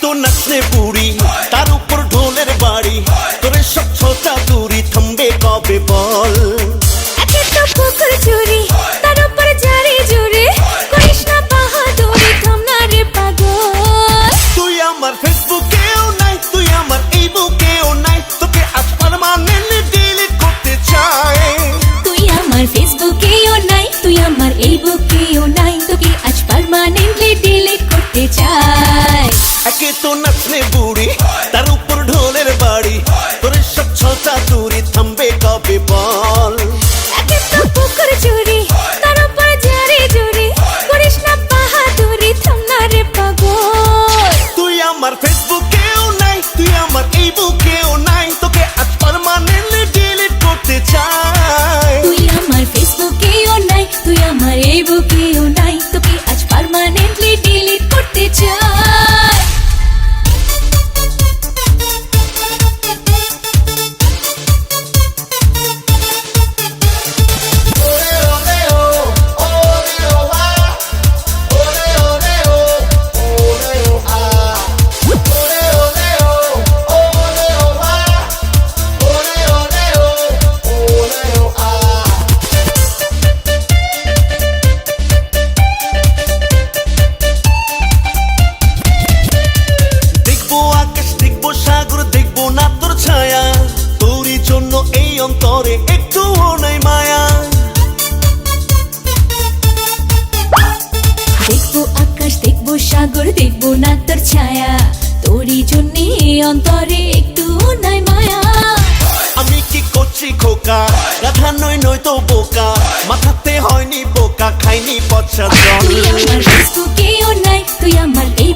তো নাচলে বুড়ি তার উপর ঢোলের বাড়ি সব ছোটা দূরি থামবে কবে বল নাই তুই আমার এই তোকে করতে চাই তুই আমার তুই আমার এই বুকেও নাই তোকে আজ পারমানেন্টলি ডিলিট করতে চাই একে তো নাচলে বুড়ি তার উপর ঢোলের বাড়ি তোর সব ছটা থামবে কবে বল তো পুকুর চুরি তার উপর জারি জুরি করিস না বাহাদুরি থাম রে পাগল তুই আমার ফেসবুকেও নাই তুই আমার এই বুকেও নাই তোকে আজ পার্মানেন্টলি ডিলিট করতে চাই তুই আমার ফেসবুকেও নাই তুই আমার এই বুকেও দেখব না তোর ছায়া। তোরই জন্যে অন্তরে একটু নাই মায়া। আমি কি করছি খোকা? গাধা নই নই তো বোকা। মাথাতে হয়নি বোকা খাইনি পচা তুই জল আমার ফেসবুকেও নাই তুই আমার এই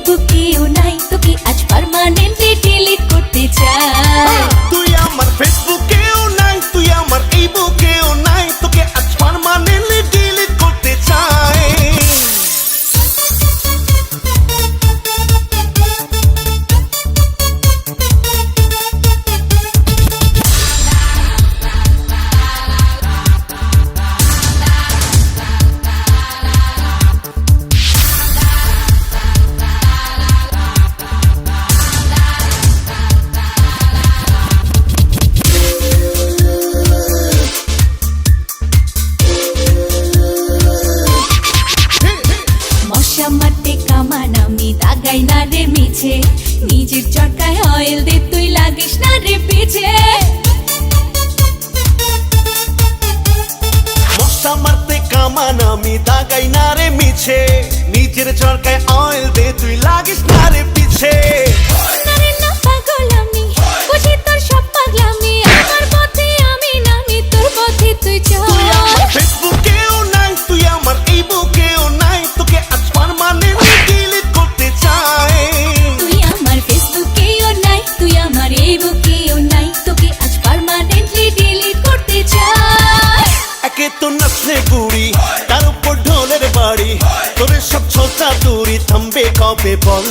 মিছে নিজের চটকায় অয়েল দে তুই লাগিস না রে পিছে মশা মারতে কামান আমি দাগাই না রে মিছে। নিজের চরকায় অয়েল দে তুই লাগিস না রে পিছে। না পাগল তো নাচলে বুড়ি তার উপর ঢোলের বাড়ি। তোর সব ছোটা দূরি থামবে কবে বল?